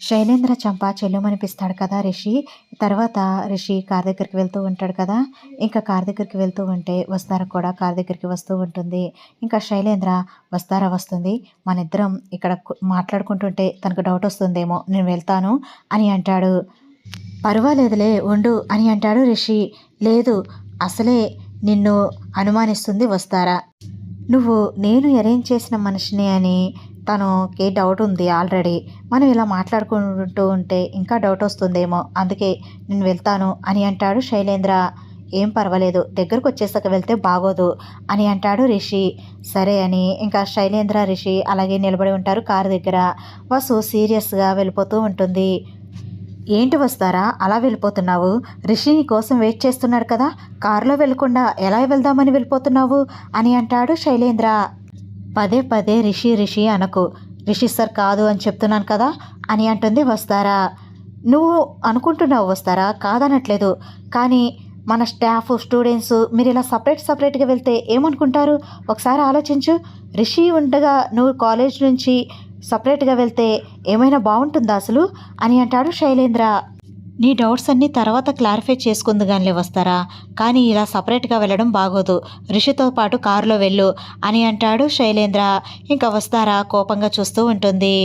శైలేంద్ర చంప చెల్లుమనిపిస్తాడు కదా రిషి. తర్వాత రిషి కార్ దగ్గరికి వెళ్తూ ఉంటాడు కదా. ఇంకా కార్ దగ్గరికి వెళ్తూ ఉంటే వస్తారా కూడా కార్ దగ్గరికి వస్తూ ఉంటుంది. ఇంకా శైలేంద్ర వస్తారా వస్తుంది. మన ఇద్దరం ఇక్కడ మాట్లాడుకుంటుంటే తనకు డౌట్ వస్తుందేమో నేను వెళ్తాను అని అంటాడు. పర్వాలేదులే ఉండు అని అంటాడు రిషి. లేదు అసలే నిన్ను అనుమానిస్తుంది వస్తారా? నువ్వు నేను అరేంజ్ చేసిన మనిషిని అని తనకి డౌట్ ఉంది ఆల్రెడీ మనం ఇలా మాట్లాడుకుంటూ ఉంటే ఇంకా డౌట్ వస్తుందేమో. అందుకే నేను వెళ్తాను అని అంటాడు శైలేంద్ర. ఏం పర్వాలేదు దగ్గరకు వచ్చేసాక వెళ్తే బాగోదు అని అంటాడు రిషి. సరే అని ఇంకా శైలేంద్ర రిషి అలాగే నిలబడి ఉంటారు కారు దగ్గర. వసు సీరియస్గా వెళ్ళిపోతూ ఉంటుంది. ఏంటి వస్తారా? అలా వెళ్ళిపోతున్నావు? రిషి నీ కోసం వెయిట్ చేస్తున్నాడు కదా. కారులో వెళ్ళకుండా ఎలా వెళ్దామని వెళ్ళిపోతున్నావు? అని అంటాడు శైలేంద్ర. పదే పదే రిషి రిషి అనకు. రిషి సార్ కాదు అని చెప్తున్నాను కదా అని అంటుంది వస్తారా? నువ్వు అనుకుంటున్నావు వస్తారా? కాదనట్లేదు. కానీ మన స్టాఫ్ స్టూడెంట్స్ మీరు ఇలా సపరేట్ సపరేట్గా వెళ్తే ఏమనుకుంటారు? ఒకసారి ఆలోచించు. రిషి ఉండగా నువ్వు కాలేజ్ నుంచి సపరేట్గా వెళ్తే ఏమైనా బాగుంటుందా అసలు? అని అంటాడు శైలేంద్ర. నీ డౌట్స్ అన్నీ తర్వాత క్లారిఫై చేసుకుంది కానీ వస్తారా? కానీ ఇలా సపరేట్గా వెళ్ళడం బాగోదు. రిషితో పాటు కారులో వెళ్ళు అని అంటాడు శైలేంద్ర. ఇంకా వస్తారా? కోపంగా చూస్తూ ఉంటుంది.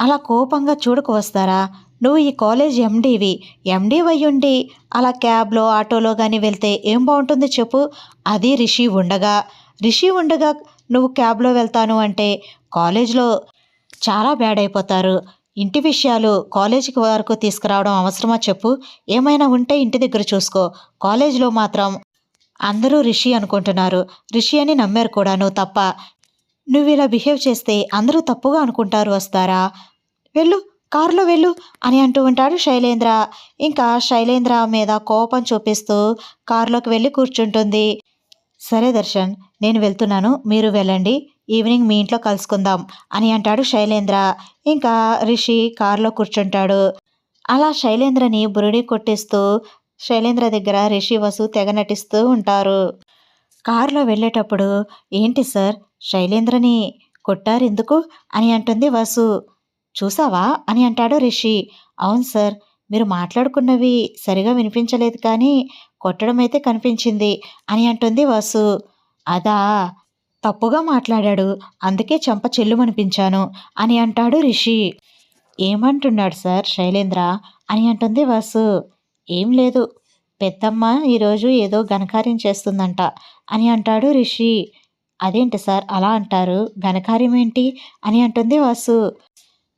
అలా కోపంగా చూడకు వస్తారా? నువ్వు ఈ కాలేజ్ ఎండీవి. ఎండీ అయ్యుండి అలా క్యాబ్లో ఆటోలో కానీ వెళ్తే ఏం బాగుంటుంది చెప్పు. అది రిషి ఉండగా. రిషి ఉండగా నువ్వు క్యాబ్లో వెళ్తాను అంటే కాలేజ్లో చాలా బ్యాడ్ అయిపోతారు. ఇంటి విషయాలు కాలేజీకి వరకు తీసుకురావడం అవసరమా చెప్పు? ఏమైనా ఉంటే ఇంటి దగ్గర చూసుకో. కాలేజీలో మాత్రం అందరూ రిషి అనుకుంటున్నారు. రిషి అని నమ్మారు కూడా నువ్వు తప్ప. నువ్వు ఇలా బిహేవ్ చేస్తే అందరూ తప్పుగా అనుకుంటారు వస్తారా? వెళ్ళు కారులో వెళ్ళు అని అంటూ ఉంటాడు శైలేంద్ర. ఇంకా శైలేంద్ర మీద కోపం చూపిస్తూ కారులోకి వెళ్ళి కూర్చుంటుంది. సరే దర్శన్ నేను వెళ్తున్నాను మీరు వెళ్ళండి ఈవినింగ్ మీ ఇంట్లో కలుసుకుందాం అని అంటాడు శైలేంద్ర. ఇంకా రిషి కారులో కూర్చుంటాడు. అలా శైలేంద్రని బురుడి కొట్టిస్తూ శైలేంద్ర దగ్గర రిషి వసు తెగ నటిస్తూ ఉంటారు. కారులో వెళ్ళేటప్పుడు ఏంటి సార్ శైలేంద్రని కొట్టారు ఎందుకు? అని అంటుంది వసు. చూసావా? అని అంటాడు రిషి. అవును సార్ మీరు మాట్లాడుకున్నవి సరిగా వినిపించలేదు కానీ కొట్టడం అయితే కనిపించింది అని అంటుంది వసు. అదా తప్పుగా మాట్లాడాడు. అందుకే చెంప చెల్లుమనిపించాను. అని అంటాడు రిషి. ఏమంటున్నాడు సార్ శైలేంద్ర? అని అంటుంది వాసు. ఏం లేదు. పెద్దమ్మ ఈరోజు ఏదో ఘనకార్యం చేస్తుందంట అని అంటాడు రిషి. అదేంటి సార్ అలా అంటారు? ఘనకార్యం ఏంటి? అని అంటుంది వాసు.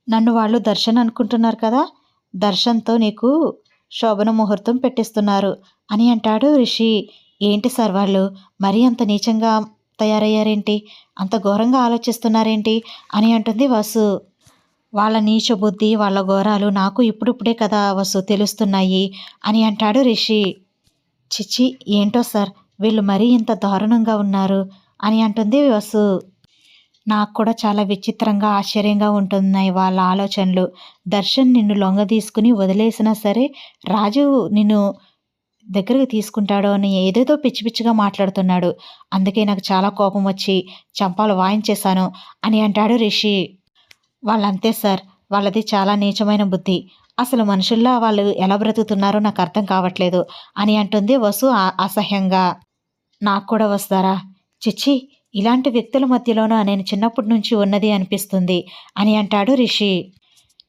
నన్ను వాళ్ళు దర్శన్ అనుకుంటున్నారు కదా? దర్శన్తో నీకు శోభన ముహూర్తం పెట్టిస్తున్నారు అని అంటాడు రిషి. ఏంటి సార్ వాళ్ళు? మరీ అంత నీచంగా తయారయ్యారేంటి? అంత ఘోరంగా ఆలోచిస్తున్నారేంటి? అని అంటుంది వసు. వాళ్ళ నీచ బుద్ధి వాళ్ళ ఘోరాలు నాకు ఇప్పుడిప్పుడే కదా వసు తెలుస్తున్నాయి అని అంటాడు రిషి. చిచ్చి ఏంటో సార్? వీళ్ళు మరీ ఇంత దారుణంగా ఉన్నారు అని అంటుంది వసు. నాకు కూడా చాలా విచిత్రంగా ఆశ్చర్యంగా ఉంటున్నాయి వాళ్ళ ఆలోచనలు. దర్శన్ నిన్ను లొంగ తీసుకుని వదిలేసినా సరే రాజు నిన్ను దగ్గరికి తీసుకుంటాడో అని ఏదేదో పిచ్చి పిచ్చిగా మాట్లాడుతున్నాడు. అందుకే నాకు చాలా కోపం వచ్చి చంపాలు వాయించేశాను అని అంటాడు రిషి. వాళ్ళంతే సార్ వాళ్ళది చాలా నీచమైన బుద్ధి. అసలు మనుషుల్లో వాళ్ళు ఎలా బ్రతుకుతున్నారో నాకు అర్థం కావట్లేదు అని అంటుంది వసు అసహ్యంగా. నాకు కూడా వస్తారా? చిచ్చి ఇలాంటి వ్యక్తుల మధ్యలోనూ నేను చిన్నప్పటి నుంచి ఉన్నది అనిపిస్తుంది అని అంటాడు రిషి.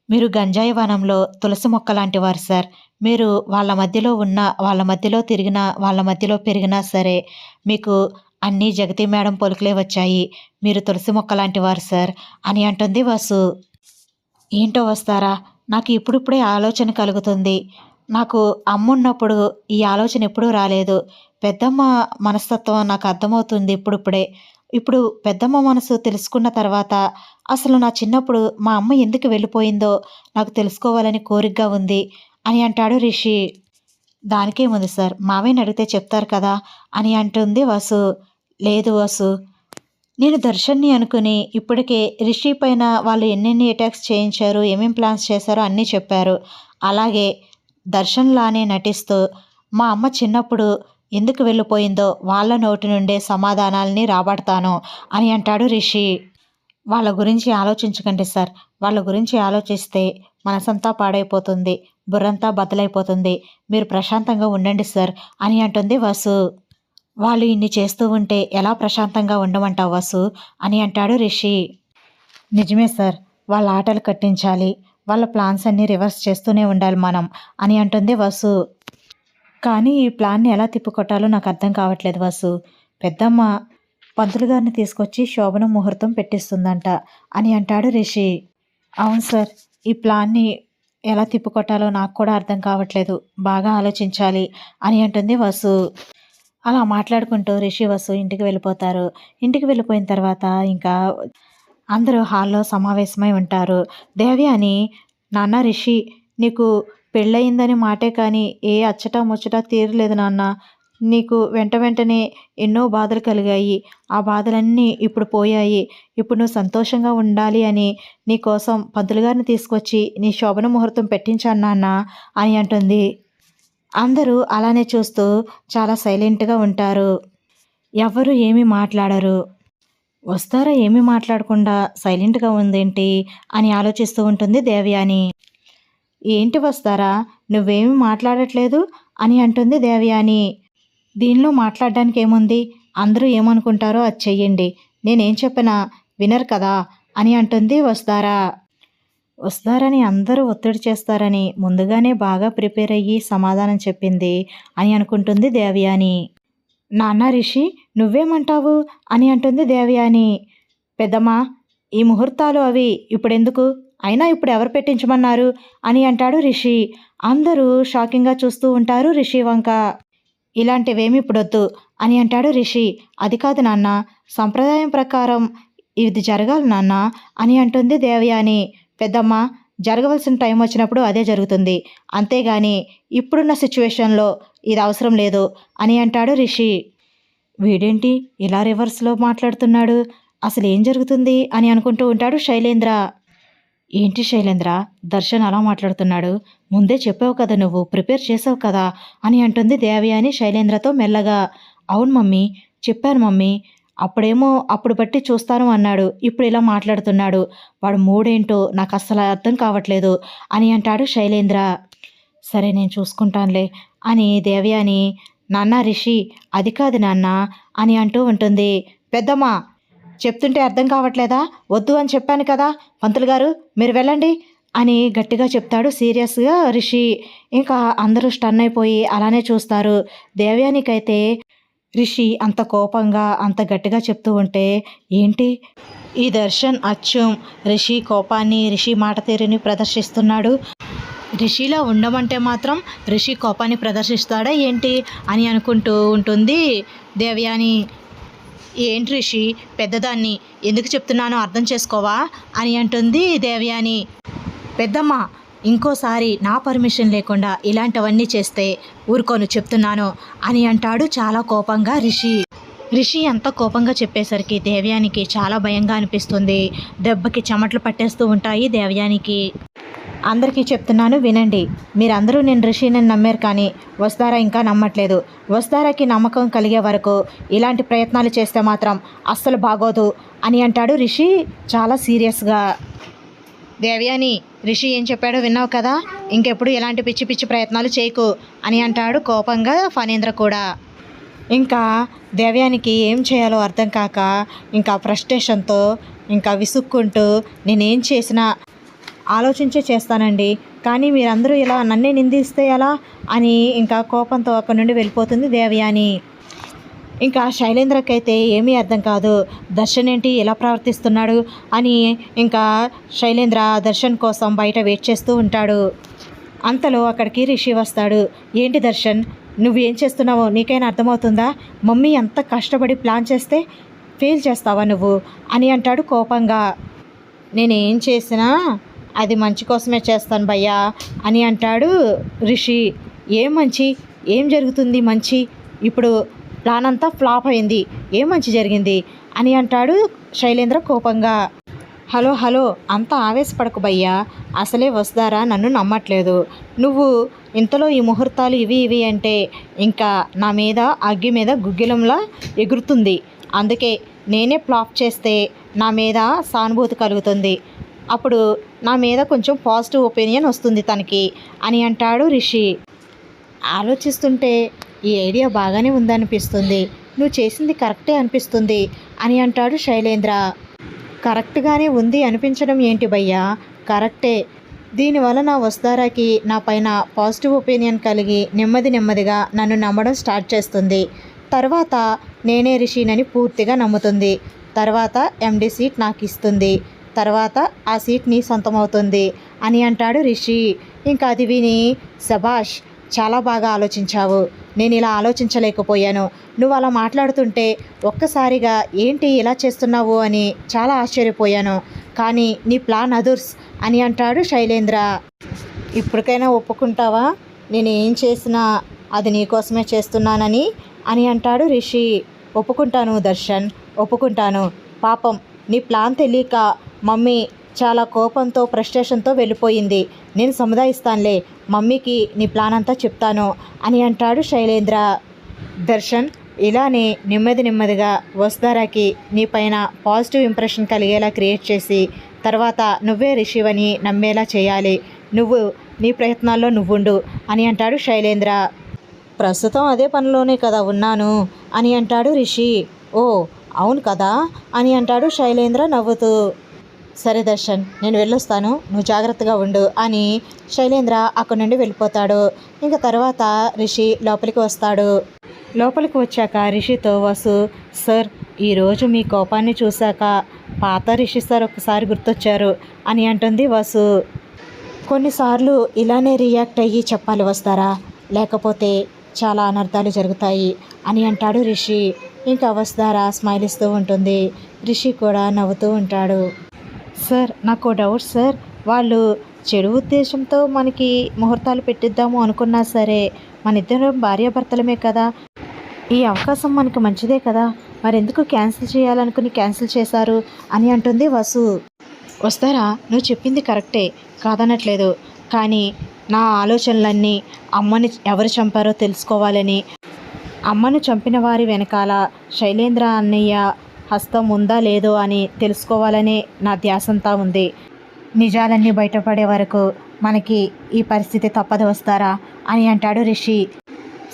మీరు గంజాయి వనంలో తులసి మొక్క లాంటి వారు సార్. మీరు వాళ్ళ మధ్యలో ఉన్న వాళ్ళ మధ్యలో తిరిగినా వాళ్ళ మధ్యలో పెరిగినా సరే మీకు అన్నీ జగతి మేడం పొలుకులే వచ్చాయి. మీరు తులసి మొక్క లాంటి వారు సార్ అని అంటుంది వసు. ఏంటో వస్తారా? నాకు ఇప్పుడిప్పుడే ఆలోచన కలుగుతుంది. నాకు అమ్మున్నప్పుడు ఈ ఆలోచన ఎప్పుడూ రాలేదు. పెద్దమ్మ మనస్తత్వం నాకు అర్థమవుతుంది ఇప్పుడిప్పుడే. ఇప్పుడు పెద్దమ్మ మనసు తెలుసుకున్న తర్వాత అసలు నా చిన్నప్పుడు మా అమ్మ ఎందుకు వెళ్ళిపోయిందో నాకు తెలుసుకోవాలని కోరికగా ఉంది. అని అంటాడు రిషి. దానికేముంది సార్? మావయ్యని అడిగితే చెప్తారు కదా అని అంటుంది వసు. లేదు వసు. నేను దర్శన్ని అనుకుని ఇప్పటికే రిషి పైన వాళ్ళు ఎన్నెన్ని అటాక్స్ చేయించారు ఏమేం ప్లాన్స్ చేశారో అన్నీ చెప్పారు. అలాగే దర్శన్లానే నటిస్తూ మా అమ్మ చిన్నప్పుడు ఎందుకు వెళ్ళిపోయిందో వాళ్ళ నోటి నుండే సమాధానాలని రాబడతాను అని అంటాడు రిషి. వాళ్ళ గురించి ఆలోచించకండి సార్. వాళ్ళ గురించి ఆలోచిస్తే మనసంతా పాడైపోతుంది. బుర్రంతా బద్దలైపోతుంది. మీరు ప్రశాంతంగా ఉండండి సార్ అని అంటుంది వసు. వాళ్ళు ఇన్ని చేస్తూ ఉంటే ఎలా ప్రశాంతంగా ఉండమంటావు వసు? అని అంటాడు రిషి. నిజమే సార్ వాళ్ళ ఆటలు కట్టించాలి. వాళ్ళ ప్లాన్స్ అన్నీ రివర్స్ చేస్తూనే ఉండాలి మనం అని అంటుంది వసు. కానీ ఈ ప్లాన్ని ఎలా తిప్పుకొట్టాలో నాకు అర్థం కావట్లేదు వసు. పెద్దమ్మ పంతులు గారిని తీసుకొచ్చి శోభన ముహూర్తం పెట్టిస్తుందంట అని అంటాడు రిషి. అవును సార్ ఈ ప్లాన్ని ఎలా తిప్పుకొట్టాలో నాకు కూడా అర్థం కావట్లేదు. బాగా ఆలోచించాలి అని అంటుంది వసు. అలా మాట్లాడుకుంటూ రిషి వసు ఇంటికి వెళ్ళిపోతారు. ఇంటికి వెళ్ళిపోయిన తర్వాత ఇంకా అందరూ హాల్లో సమావేశమై ఉంటారు. దేవి అని నాన్న రిషి నీకు పెళ్ళయిందని మాటే కానీ ఏ అచ్చట ముచ్చట తీరలేదు నాన్న. నీకు వెంట వెంటనే ఎన్నో బాధలు కలిగాయి. ఆ బాధలన్నీ ఇప్పుడు పోయాయి. ఇప్పుడు నువ్వు సంతోషంగా ఉండాలి అని నీ కోసం పంతులు గారిని తీసుకొచ్చి నీ శోభన ముహూర్తం పెట్టించాను నాన్న అని అంటుంది. అందరూ అలానే చూస్తూ చాలా సైలెంట్గా ఉంటారు. ఎవరు ఏమీ మాట్లాడరు. వస్తారా ఏమీ మాట్లాడకుండా సైలెంట్గా ఉందేంటి అని ఆలోచిస్తూ ఉంటుంది దేవయాని. ఏంటి వస్తారా? నువ్వేమీ మాట్లాడట్లేదు అని అంటుంది దేవయాని. దీనిలో మాట్లాడడానికి ఏముంది? అందరూ ఏమనుకుంటారో అది చెయ్యండి. నేనేం చెప్పినా వినరు కదా? అని అంటుంది వస్తారా వస్తారని అందరూ ఒత్తిడి చేస్తారని ముందుగానే బాగా ప్రిపేర్ అయ్యి సమాధానం చెప్పింది అని అనుకుంటుంది దేవయాని. నాన్న రిషి నువ్వేమంటావు? అని అంటుంది దేవయాని. పెద్దమ్మా ఈ ముహూర్తాలు అవి ఇప్పుడెందుకు? అయినా ఇప్పుడు ఎవరు పెట్టించమన్నారు? అని అంటాడు రిషి. అందరూ షాకింగ్గా చూస్తూ ఉంటారు రిషి వంక. ఇలాంటివేమి ఇప్పుడొద్దు అని అంటాడు రిషి. అది కాదు నాన్న సంప్రదాయం ప్రకారం ఇది జరగాలి నాన్న అని అంటుంది దేవయాని. పెద్దమ్మ జరగవలసిన టైం వచ్చినప్పుడు అదే జరుగుతుంది. అంతేగాని ఇప్పుడున్న సిచ్యువేషన్లో ఇది అవసరం లేదు అని అంటాడు రిషి. వీడేంటి ఇలా రివర్స్లో మాట్లాడుతున్నాడు? అసలు ఏం జరుగుతుంది అని అనుకుంటూ ఉంటాడు శైలేంద్ర. ఏంటి శైలేంద్ర? దర్శన్ అలా మాట్లాడుతున్నాడు. ముందే చెప్పావు కదా నువ్వు ప్రిపేర్ చేసావు కదా అని అంటుంది దేవయాని శైలేంద్రతో మెల్లగా. అవును మమ్మీ చెప్పాను మమ్మీ. అప్పుడేమో అప్పుడు బట్టి చూస్తాను అన్నాడు. ఇప్పుడు ఇలా మాట్లాడుతున్నాడు. వాడు మూడేంటో నాకు అస్సలు అర్థం కావట్లేదు అని అంటాడు శైలేంద్ర. సరే నేను చూసుకుంటానులే అని దేవయాని. నాన్న రిషి అది కాదు నాన్న అని అంటూ ఉంటుంది. పెద్దమ్మ చెప్తుంటే అర్థం కావట్లేదా? వద్దు అని చెప్పాను కదా. పంతులు గారు మీరు వెళ్ళండి అని గట్టిగా చెప్తాడు సీరియస్గా రిషి. ఇంకా అందరూ స్టన్ అయిపోయి అలానే చూస్తారు. దేవయానికైతే రిషి అంత కోపంగా అంత గట్టిగా చెప్తూ ఉంటే ఏంటి? ఈ దర్శన్ అచ్చం. రిషి కోపాన్ని రిషి మాట తీరుని ప్రదర్శిస్తున్నాడు. రిషిలా ఉండమంటే మాత్రం రిషి కోపాన్ని ప్రదర్శిస్తాడా ఏంటి అని అనుకుంటూ ఉంటుంది దేవ్యాని. ఏంటి రిషి పెద్దదాన్ని ఎందుకు చెప్తున్నానో అర్థం చేసుకోవా? అని అంటుంది దేవయాని. పెద్దమ్మ ఇంకోసారి నా పర్మిషన్ లేకుండా ఇలాంటివన్నీ చేస్తే ఊరుకోను చెప్తున్నాను అని అంటాడు చాలా కోపంగా రిషి. రిషి ఎంత కోపంగా చెప్పేసరికి దేవయానికి చాలా భయంగా అనిపిస్తుంది. దెబ్బకి చెమటలు పట్టేస్తూ ఉంటాయి దేవయానికి. అందరికీ చెప్తున్నాను వినండి. మీరందరూ నేను ఋషిని నమ్మారు కానీ వస్తారా ఇంకా నమ్మట్లేదు. వస్తారాకి నమ్మకం కలిగే వరకు ఇలాంటి ప్రయత్నాలు చేస్తే మాత్రం అస్సలు బాగోదు అని అంటాడు రిషి చాలా సీరియస్గా. దేవయాని రిషి ఏం చెప్పాడో విన్నావు కదా? ఇంకెప్పుడు ఎలాంటి పిచ్చి పిచ్చి ప్రయత్నాలు చేయకు అని అంటాడు కోపంగా ఫణీంద్ర కూడా. ఇంకా దేవ్యానికి ఏం చేయాలో అర్థం కాక ఇంకా ఫ్రస్ట్రేషన్తో ఇంకా విసుక్కుంటూ నేనేం చేసినా ఆలోచించే చేస్తానండి. కానీ మీరందరూ ఇలా నన్నే నిందిస్తే ఎలా? అని ఇంకా కోపంతో అక్కడి నుండి వెళ్ళిపోతుంది దేవయాని. ఇంకా శైలేంద్రకైతే ఏమీ అర్థం కాదు. దర్శన్ ఏంటి? ఎలా ప్రవర్తిస్తున్నాడు? అని ఇంకా శైలేంద్ర దర్శన్ కోసం బయట వెయిట్ చేస్తూ ఉంటాడు. అంతలో అక్కడికి రిషి వస్తాడు. ఏంటి దర్శన్? నువ్వు ఏం చేస్తున్నావో? నీకైనా అర్థమవుతుందా? మమ్మీ ఎంత కష్టపడి ప్లాన్ చేస్తే ఫెయిల్ చేస్తావా నువ్వు? అని అంటాడు కోపంగా. నేనేం చేసినా అది మంచి కోసమే చేస్తాను భయ్యా అని అంటాడు రిషి. ఏం మంచి? ఏం జరుగుతుంది మంచి? ఇప్పుడు ప్లాన్ అంతా ఫ్లాప్ అయింది. ఏం మంచి జరిగింది? అని అంటాడు శైలేంద్ర కోపంగా. హలో హలో అంత ఆవేశపడకు భయ్యా. అసలే వస్తారా నన్ను నమ్మట్లేదు. నువ్వు ఇంతలో ఈ ముహూర్తాలు ఇవి ఇవి అంటే ఇంకా నా మీద అగ్గి మీద గుగ్గిలంలా ఎగురుతుంది. అందుకే నేనే ఫ్లాప్ చేస్తే నా మీద సానుభూతి కలుగుతుంది. అప్పుడు నా మీద కొంచెం పాజిటివ్ ఒపీనియన్ వస్తుంది తనకి అని అంటాడు రిషి. ఆలోచిస్తుంటే ఈ ఐడియా బాగానే ఉందనిపిస్తుంది. నువ్వు చేసింది కరెక్టే అనిపిస్తుంది అని అంటాడు శైలేంద్ర. కరెక్ట్గానే ఉంది అనిపించడం ఏంటి భయ్యా? కరెక్టే. దీనివల్ల నా వస్తారాకి నా పైన పాజిటివ్ ఒపీనియన్ కలిగి నెమ్మది నెమ్మదిగా నన్ను నమ్మడం స్టార్ట్ చేస్తుంది. తర్వాత నేనే రిషినని పూర్తిగా నమ్ముతుంది. తర్వాత ఎండి సీట్ నాకు ఇస్తుంది తర్వాత ఆ సీట్ నీ సొంతమవుతుంది అని అంటాడు రిషి. ఇంకా అది విని సభాష్ చాలా బాగా ఆలోచించావు. నేను ఇలా ఆలోచించలేకపోయాను. నువ్వు అలా మాట్లాడుతుంటే ఒక్కసారిగా ఏంటి ఇలా చేస్తున్నావు అని చాలా ఆశ్చర్యపోయాను. కానీ నీ ప్లాన్ అదుర్స్ అని అంటాడు శైలేంద్ర. ఇప్పటికైనా ఒప్పుకుంటావా? నేను ఏం చేసినా అది నీకోసమే చేస్తున్నానని అని అంటాడు రిషి. ఒప్పుకుంటాను దర్శన్ ఒప్పుకుంటాను. పాపం నీ ప్లాన్ తెలియక మమ్మీ చాలా కోపంతో ఫ్రస్ట్రేషన్తో వెళ్ళిపోయింది. నేను సముదాయిస్తానులే మమ్మీకి నీ ప్లాన్ అంతా చెప్తాను అని అంటాడు శైలేంద్ర. దర్శన్ ఇలానే నెమ్మది నెమ్మదిగా వస్తారాకి నీ పైన పాజిటివ్ ఇంప్రెషన్ కలిగేలా క్రియేట్ చేసి తర్వాత నువ్వే రిషివని నమ్మేలా చేయాలి. నువ్వు నీ ప్రయత్నాల్లో నువ్వుండు అని అంటాడు శైలేంద్ర. ప్రస్తుతం అదే పనిలోనే కదా ఉన్నాను అని అంటాడు రిషి. ఓ అవును కదా అని అంటాడు శైలేంద్ర నవ్వుతూ. సరే దర్శన్ నేను వెళ్ళొస్తాను. నువ్వు జాగ్రత్తగా ఉండు అని శైలేంద్ర అక్కడి నుండి వెళ్ళిపోతాడు. ఇంకా తర్వాత రిషి లోపలికి వస్తాడు. లోపలికి వచ్చాక రిషితో వసు సార్ ఈరోజు మీ కోపాన్ని చూశాక పాత రిషి సార్ ఒకసారి గుర్తొచ్చారు అని అంటుంది వసు. కొన్నిసార్లు ఇలానే రియాక్ట్ అయ్యి చెప్పాలి వస్తారా? లేకపోతే చాలా అనర్థాలు జరుగుతాయి అని అంటాడు రిషి. ఇంకా వస్తారా? స్మైల్ ఇస్తూ ఉంటుంది. రిషి కూడా నవ్వుతూ ఉంటాడు. సార్ నాకు డౌట్ సార్. వాళ్ళు చెడు ఉద్దేశంతో మనకి ముహూర్తాలు పెట్టిద్దాము అనుకున్నా సరే మన ఇద్దరం భార్యాభర్తలమే కదా. ఈ అవకాశం మనకి మంచిదే కదా. మరెందుకు క్యాన్సిల్ చేయాలనుకుని క్యాన్సిల్ చేశారు అని అంటుంది వసు. వస్తారా? నువ్వు చెప్పింది కరెక్టే. కాదనట్లేదు. కానీ నా ఆలోచనలన్నీ అమ్మని ఎవరు చంపారో తెలుసుకోవాలని. అమ్మను చంపిన వారి వెనకాల శైలేంద్ర అన్నయ్య హస్తం ఉందా లేదో అని తెలుసుకోవాలనే నా ధ్యాసంతా ఉంది. నిజాలన్నీ బయటపడే వరకు మనకి ఈ పరిస్థితి తప్పదు వస్తారా? అని అంటాడు రిషి.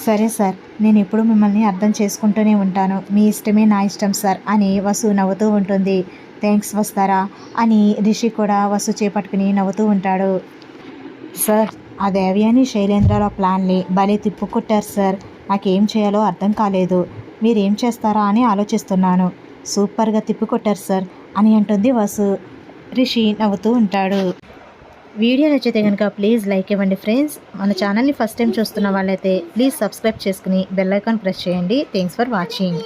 సరే సార్ నేను ఎప్పుడు మిమ్మల్ని అర్థం చేసుకుంటూనే ఉంటాను. మీ ఇష్టమే నా ఇష్టం సార్ అని వసు నవ్వుతూ ఉంటుంది. థ్యాంక్స్ వస్తారా? అని రిషి కూడా వసు చేపట్టుకుని నవ్వుతూ ఉంటాడు. సార్ ఆ దేవ్యాని శైలేంద్రల ప్లాన్ని భలే తిప్పుకుట్టారు సార్. నాకేం చేయాలో అర్థం కాలేదు. మీరేం చేస్తారా అని ఆలోచిస్తున్నాను. సూపర్గా తిప్పికొట్టారు సార్ అని అంటుంది వాసు. రిషి నవ్వుతూ ఉంటాడు. వీడియో నచ్చితే కనుక ప్లీజ్ లైక్ ఇవ్వండి ఫ్రెండ్స్. మన ఛానల్ని ఫస్ట్ టైం చూస్తున్న వాళ్ళైతే ప్లీజ్ సబ్స్క్రైబ్ చేసుకుని బెల్ ఐకాన్ ప్రెస్ చేయండి. Thanks for watching.